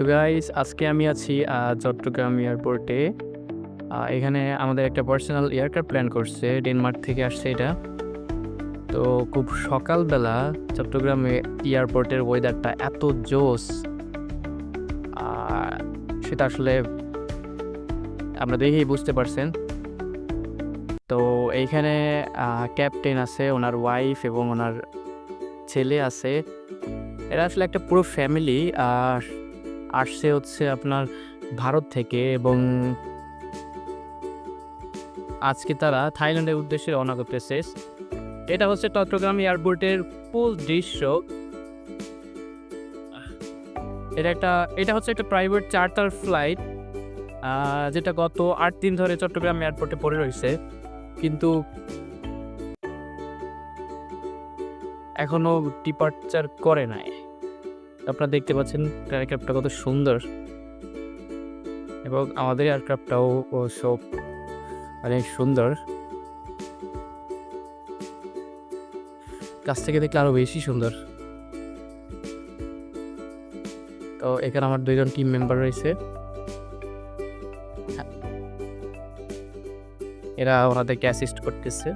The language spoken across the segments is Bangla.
তো গাইস আজকে আমি আছি চট্টগ্রাম এয়ারপোর্টে। এখানে আমাদের একটা পার্সোনাল এয়ারক্রাফট প্ল্যান করছে ডেনমার্ক থেকে আসছে এটা। তো খুব সকালবেলা চট্টগ্রামে এয়ারপোর্টের ওয়েদারটা এত জোস সেটা আসলে আমরা দেখেই বুঝতে পারছেন। তো এইখানে ক্যাপ্টেন আছে, ওনার ওয়াইফ এবং ওনার ছেলে আছে। এরা আসলে একটা পুরো ফ্যামিলি আর আসছে হচ্ছে আপনার ভারত থেকে এবং আজকে তারা থাইল্যান্ডের উদ্দেশ্যে রওনা করতেছে। এটা হচ্ছে চট্টগ্রাম এয়ারপোর্টের ফুল দৃশ্য। এটা একটা, এটা হচ্ছে একটা প্রাইভেট চার্টার ফ্লাইট যেটা গত আট দিন ধরে চট্টগ্রাম এয়ারপোর্টে পড়ে রয়েছে। কিন্তু এখনও ডিপার্চার করে নাই। আপনারা দেখতে পাচ্ছেন এয়ারক্রাফটটা কত সুন্দর। এবং আমাদের এয়ারক্রাফটটাও সব অনেক সুন্দর। কাছ থেকে দেখলে আরও বেশি সুন্দর। তো এখানে আমার দুইজন টিম মেম্বার রয়েছে। এরা ওনাদেরকে অ্যাসিস্ট করতেছে।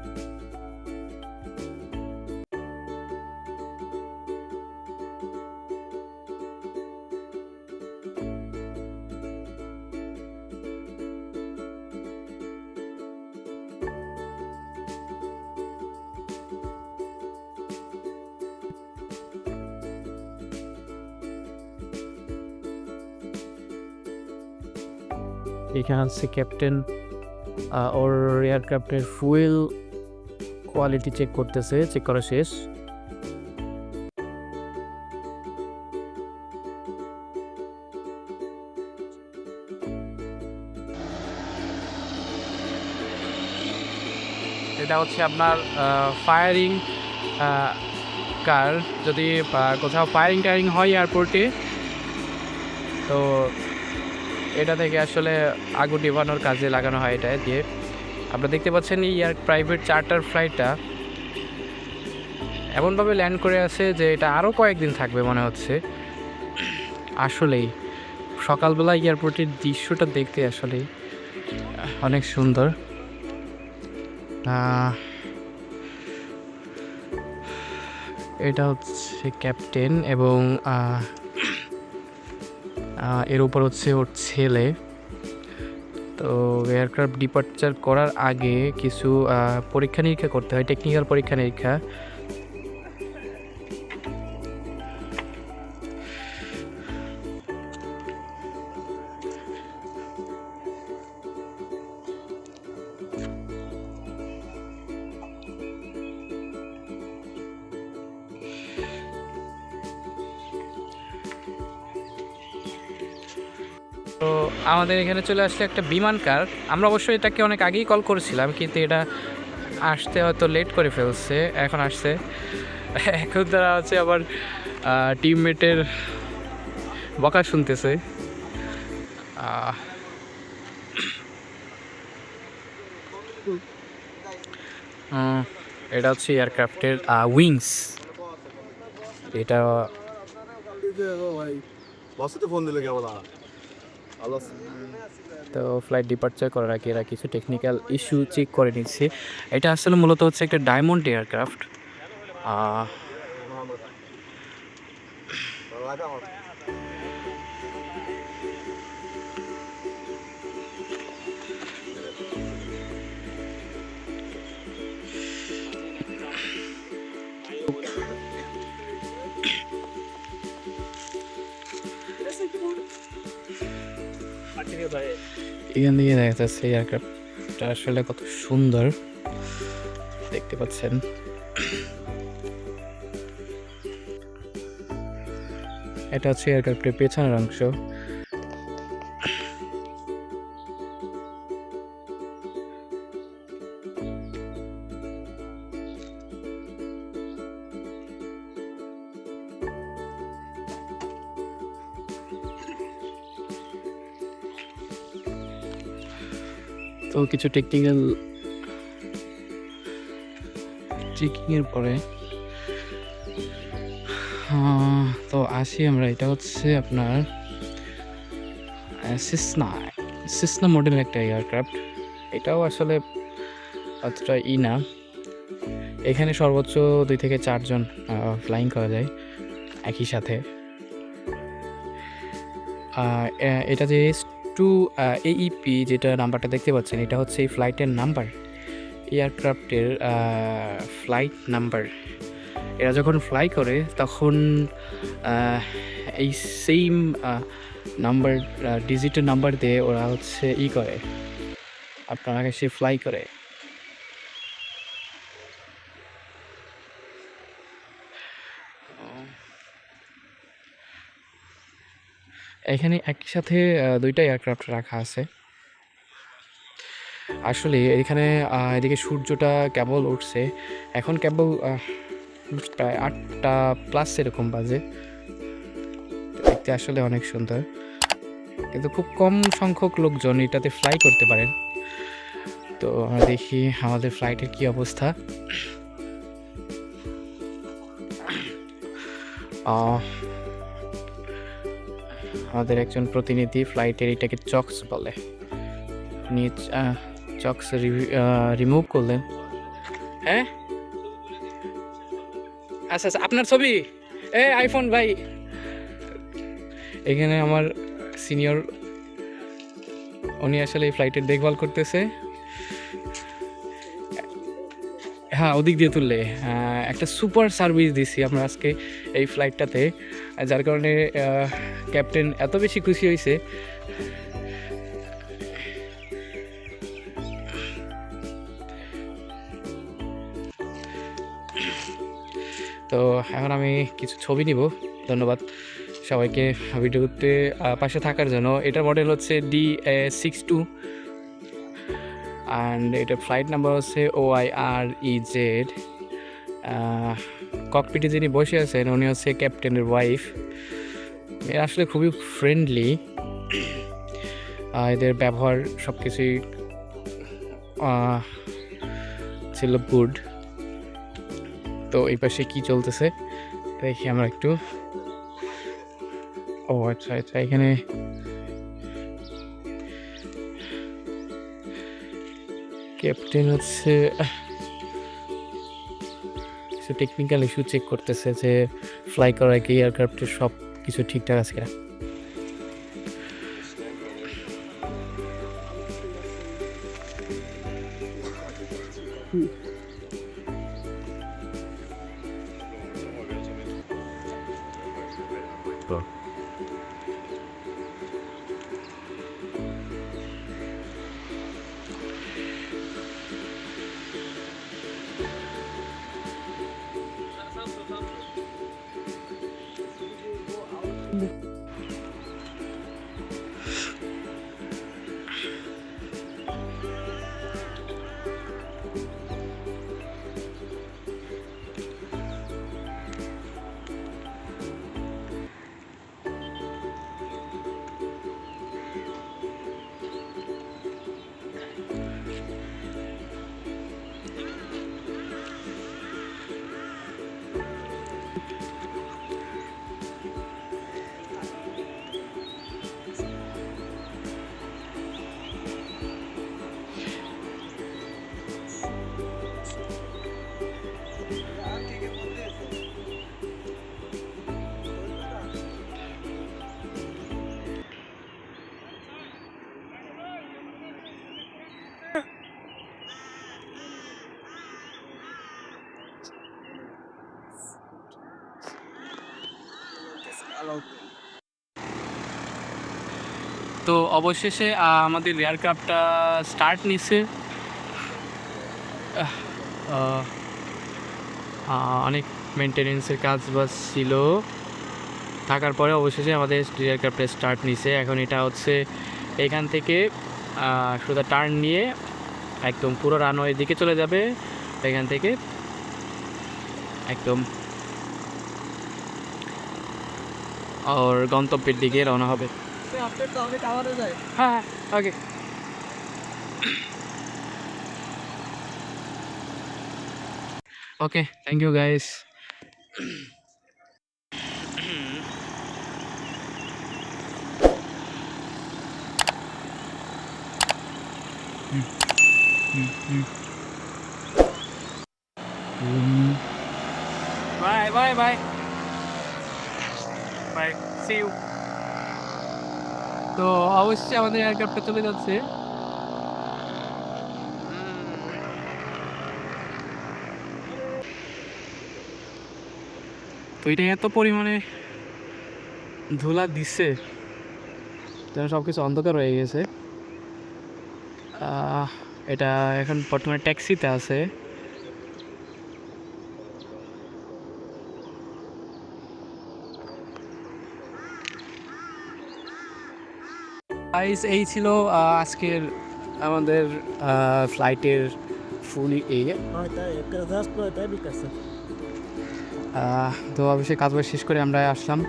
এখানে আছে ক্যাপ্টেন ওর এয়ারক্রাফটের ফুয়েল কোয়ালিটি চেক করতেছে চেক করা শেষ। এটা হচ্ছে আপনার ফায়ারিং কার যদি কোথাও ফায়ারিং টায়ারিং হয় এয়ারপোর্টে তো এটা থেকে আসলে আগুন নিভানোর কাজে লাগানো হয় এটা দিয়ে। আপনারা দেখতে পাচ্ছেন এয়ার প্রাইভেট চার্টার ফ্লাইটটা এমনভাবে ল্যান্ড করে আছে যে এটা আরও কয়েকদিন থাকবে মনে হচ্ছে। আসলেই সকালবেলা এয়ারপোর্টের দৃশ্যটা দেখতে আসলেই অনেক সুন্দর। এটা হচ্ছে ক্যাপ্টেন এবং এর উপর হচ্ছে ওর ছেলে। তো এয়ারক্রাফট ডিপার্চার করার আগে কিছু পরীক্ষা নিরীক্ষা করতে হয় টেকনিক্যাল পরীক্ষা নিরীক্ষা তো আমাদের এখানে চলে আসছে একটা বিমান কার। আমরা অবশ্যই এটাকে অনেক আগেই কল করেছিলাম, কিন্তু এটা আসতে হয়তো লেট করে ফেলছে, এখন আসছে। এখন তারা হচ্ছে আবার টিমমেটের বকা শুনতেছে। এটা হচ্ছে এয়ারক্রাফটের উইংস এটা ফোন দিলে আছে তো ফ্লাইট ডিপার্চার করার আগে এরা কিছু টেকনিক্যাল ইস্যু চেক করে নিচ্ছে। এটা আসলে মূলত হচ্ছে একটা ডায়মন্ড এয়ারক্রাফট এখান থেকে দেখা যাচ্ছে এয়ারক্রাফটটা আসলে কত সুন্দর। দেখতে পাচ্ছেন। এটা হচ্ছে এয়ারক্রাফটের পেছনের অংশ। তো কিছু টেকনিক্যাল চেকিংয়ের পরে তো আসি আমরা, এটা হচ্ছে আপনার সিসনা সিসনা মডেল একটা এয়ারক্রাফট এটাও আসলে অতটা ই না। এখানে সর্বোচ্চ দুই থেকে চারজন ফ্লাইং করা যায় একই সাথে। এটা যে টু এইপি যেটা নাম্বারটা দেখতে পাচ্ছেন, এটা হচ্ছে এই ফ্লাইটের নাম্বার। এয়ারক্রাফটের flight number. এরা যখন ফ্লাই করে, তখন এই সেম নাম্বার ডিজিটের নাম্বার দিয়ে ওরা হচ্ছে ই করে। আপনার সে ফ্লাই করে। এখানে একই সাথে দুইটা এয়ারক্রাফট রাখা আছে। আসলে এখানে এদিকে সূর্যটা কেবল উঠছে। এখন কেবল প্রায় আটটা প্লাস এরকম বাজে। দেখতে আসলে অনেক সুন্দর। কিন্তু খুব কম সংখ্যক লোকজন এটাতে ফ্লাই করতে পারেন। তো দেখি আমাদের ফ্লাইটের কি অবস্থা। আহ, আমাদের একজন প্রতিনিধি ফ্লাইটের এটাকে চক্স বলে। নিচ চক্স রিমুভ করলেন। হ্যাঁ? আচ্ছা আচ্ছা আপনার ছবি? এ আইফোন ভাই। এখানে আমার সিনিয়র উনি আসলে এই ফ্লাইটের দেখভাল করতেছে। হ্যাঁ ওদিক দিয়ে তুললে। একটা সুপার সার্ভিস দিছি আমরা আজকে এই ফ্লাইটটাতে যার কারণে ক্যাপ্টেন এত বেশি খুশি হয়েছে। তো এখন আমি কিছু ছবি নিব। ধন্যবাদ সবাইকে ভিডিওতে পাশে থাকার জন্য। এটার মডেল হচ্ছে ডি সিক্স টু অ্যান্ড এটার ফ্লাইট নাম্বার হচ্ছে ও আই আর ই জেড ককপিটে যিনি বসে আছেন, উনি হচ্ছে ক্যাপ্টেনের ওয়াইফ এরা আসলে খুবই ফ্রেন্ডলি এদের ব্যবহার সব কিছুই ছিল গুড তো এই পাশে কী চলতেছে? দেখি আমরা একটু। ও আচ্ছা আচ্ছা এখানে ক্যাপ্টেন হচ্ছে কিছু টেকনিক্যাল ইস্যু চেক করতেছে যে ফ্লাই করার কি এয়ারক্রাফটের সব কিছু ঠিকঠাক আছে কিনা। তো অবশেষে আমাদের এয়ারক্রাফটটা স্টার্ট আহ, অনেক মেনটেনেন্সের কাজ বাজ ছিল। থাকার পরে অবশেষে আমাদের এয়ারক্রাফটে স্টার্ট নিছে। এখন এটা হচ্ছে এখান থেকে সোজা টার্ন নিয়ে একদম পুরো রানওয়ের দিকে চলে যাবে। এখান থেকে একদম ওর গন্তব্যের দিকে রওনা হবে। হ্যাঁ okay okay thank you guys bye bye bye bye see you তো অবশ্যই আমাদের এয়ারক্রাফটটা চলে যাচ্ছে। তো এটা এত পরিমাণে ধুলা দিচ্ছে, যেন সব কিছু অন্ধকার হয়ে গেছে। এটা এখন বর্তমানে ট্যাক্সিতে আছে। গাইস এই ছিল আজকের আমাদের ফ্লাইটের ফুল তো অবশ্যই কাজ বাজ শেষ করে আমরা আসলাম।